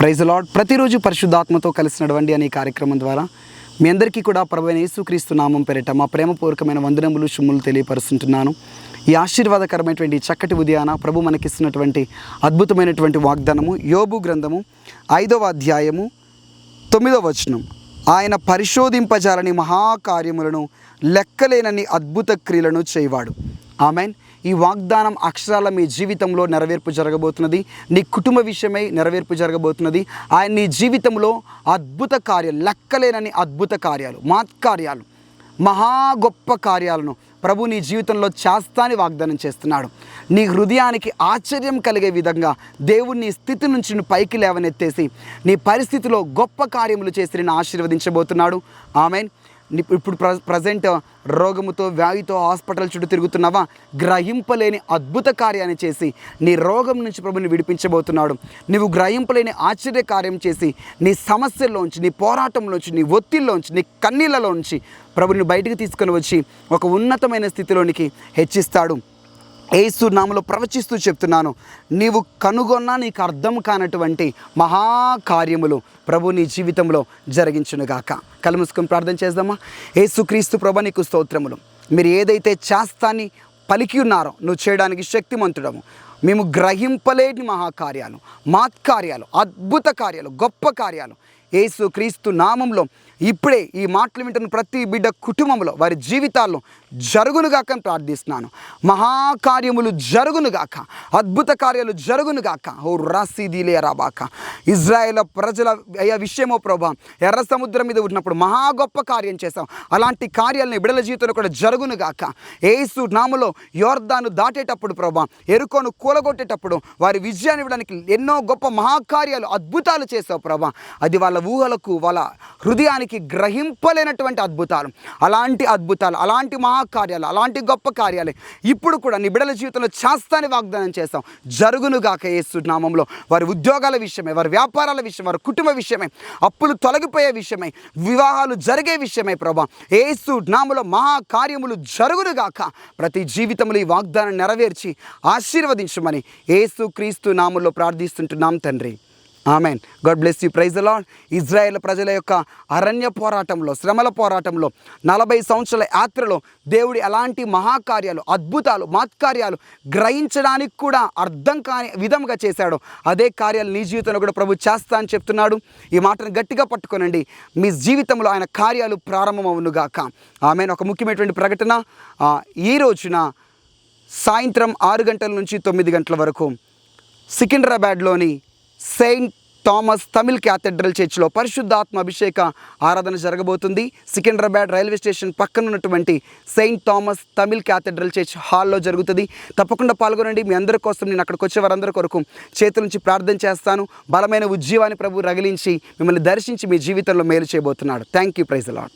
Praise lord ప్రతిరోజు పరిశుద్ధాత్మతో కలిసి నడవండి అనే కార్యక్రమం ద్వారా మీ అందరికీ కూడా ప్రభు యేసుక్రీస్తు నామం పేరిట మా ప్రేమపూర్వకమైన వందనములు శుమ్ములు తెలియపరుస్తుంటున్నాను. ఈ ఆశీర్వాదకరమైనటువంటి చక్కటి ఉదయాన ప్రభు మనకిస్తున్నటువంటి అద్భుతమైనటువంటి వాగ్దానము యోబు గ్రంథము ఐదవ అధ్యాయము తొమ్మిదవ వచనం. ఆయన పరిశోధింపజాలని మహాకార్యములను లెక్కలేనని అద్భుత క్రియలను చేయవాడు. ఆమెన్. ఈ వాగ్దానం అక్షరాల మీ జీవితంలో నెరవేర్పు జరగబోతున్నది నీ కుటుంబ విషయమై నెరవేర్పు జరగబోతున్నది ఆయన నీ జీవితంలో అద్భుత కార్యాలు లెక్కలేనని అద్భుత కార్యాలు మాత్కార్యాలు మహా గొప్ప కార్యాలను ప్రభు నీ జీవితంలో చేస్తాని వాగ్దానం చేస్తున్నాడు. నీ హృదయానికి ఆశ్చర్యం కలిగే విధంగా దేవుడు నీ స్థితి నుంచి నువ్వు పైకి లేవనెత్తేసి నీ పరిస్థితిలో గొప్ప కార్యములు చేసి నేను ఆశీర్వదించబోతున్నాడు. ఆమెన్. ఇప్పుడు ప్ర ప్రజెంట్ రోగముతో వ్యాధితో హాస్పిటల్ చుట్టూ తిరుగుతున్నావా? గ్రహింపలేని అద్భుత కార్యాన్ని చేసి నీ రోగం నుంచి ప్రభుని విడిపించబోతున్నాడు. నువ్వు గ్రహింపలేని ఆశ్చర్య కార్యం చేసి నీ సమస్యల్లోంచి నీ పోరాటంలోంచి నీ ఒత్తిడిలోంచి నీ కన్నీళ్ళలోంచి ప్రభుని బయటకు తీసుకొని వచ్చి ఒక ఉన్నతమైన స్థితిలోనికి హెచ్చిస్తాడు. ఏసు నామలో ప్రవచిస్తూ చెప్తున్నాను. నీవు కనుగొన్నా నీకు అర్థం కానటువంటి మహాకార్యములు ప్రభు నీ జీవితంలో జరిగించునుగాక కళ్ళు ప్రార్థన చేద్దామా? ఏసుక్రీస్తు ప్రభు నీకు స్తోత్రములు. మీరు ఏదైతే చేస్తాని పలికి ఉన్నారో నువ్వు చేయడానికి శక్తిమంతుడము. మేము గ్రహింపలేని మహాకార్యాలు మాత్కార్యాలు అద్భుత కార్యాలు గొప్ప కార్యాలు. ఏసు క్రీస్తు నామంలో ఇప్పుడే ఈ మాటలు వింటున్న ప్రతి బిడ్డ కుటుంబంలో వారి జీవితాల్లో జరుగునుగాక అని ప్రార్థిస్తున్నాను. మహాకార్యములు జరుగునుగాక అద్భుత కార్యాలు జరుగునుగాక. ఓ రాసిదీలే రాబాక ఇజ్రాయేల్ ప్రజల అయ్యా విషయమో ప్రభా ఎర్ర సముద్రం మీద ఉన్నప్పుడు మహా గొప్ప కార్యం చేశాం. అలాంటి కార్యాలను బిడల జీవితంలో కూడా జరుగునుగాక. ఏసు నామలో యోర్దాను దాటేటప్పుడు ప్రభా ఎరుకోను కూలగొట్టేటప్పుడు వారి విజయాన్ని ఇవ్వడానికి ఎన్నో గొప్ప మహాకార్యాలు అద్భుతాలు చేసావు ప్రభా. అది వాళ్ళ ఊహలకు వాళ్ళ హృదయానికి గ్రహింపలేనటువంటి అద్భుతాలు. అలాంటి అద్భుతాలు అలాంటి మహాకార్యాలు అలాంటి గొప్ప కార్యాలు ఇప్పుడు కూడా నిబిడల జీవితంలో చేస్తాని వాగ్దానం చేస్తాం జరుగునుగాక యేసు నామంలో. వారి ఉద్యోగాల విషయమే వారి వ్యాపారాల విషయం వారి కుటుంబ విషయమే అప్పులు తొలగిపోయే విషయమై వివాహాలు జరిగే విషయమై ప్రభా. ఏసు నామలో మహాకార్యములు జరుగునుగాక ప్రతి జీవితంలో ఈ వాగ్దానం నెరవేర్చి ఆశీర్వదించమని ఏసు క్రీస్తు నామంలో ప్రార్థిస్తుంటున్నాం తండ్రి. Amen. God bless you. Praise Lord Israel ప్రజల యొక్క అరణ్య పోరాటంలో శ్రమల పోరాటంలో నలభై సంవత్సరాల యాత్రలో దేవుడి ఎలాంటి మహాకార్యాలు అద్భుతాలు మహత్కార్యాలు గ్రహించడానికి కూడా అర్థం కాని విధంగా చేశాడు అదే కార్యాలు నీ జీవితంలో కూడా ప్రభు చేస్తా అని చెప్తున్నాడు. ఈ మాటను గట్టిగా పట్టుకోనండి. మీ జీవితంలో ఆయన కార్యాలు ప్రారంభమవునుగాక ఆమెన్. ఒక ముఖ్యమైనటువంటి ప్రకటన ఈ రోజున సాయంత్రం ఆరు గంటల నుంచి తొమ్మిది గంటల వరకు సికింద్రాబాద్లోని సెయింట్ థామస్ తమిళ్ క్యాథెడ్రల్ చర్చ్లో పరిశుద్ధాత్మ అభిషేక ఆరాధన జరగబోతుంది. సికింద్రాబాద్ రైల్వే స్టేషన్ పక్కన ఉన్నటువంటి saint Thomas Tamil cathedral church హాల్లో జరుగుతుంది. తప్పకుండా పాల్గొనండి. మీ అందరి కోసం నేను అక్కడికి వచ్చే వారందరి కొరకు చేతుల నుంచి ప్రార్థన చేస్తాను. బలమైన ఉజ్జీవాన్ని ప్రభు రగిలించి మిమ్మల్ని దర్శించి మీ జీవితంలో మేలు చేయబోతున్నాడు. Thank you praise lord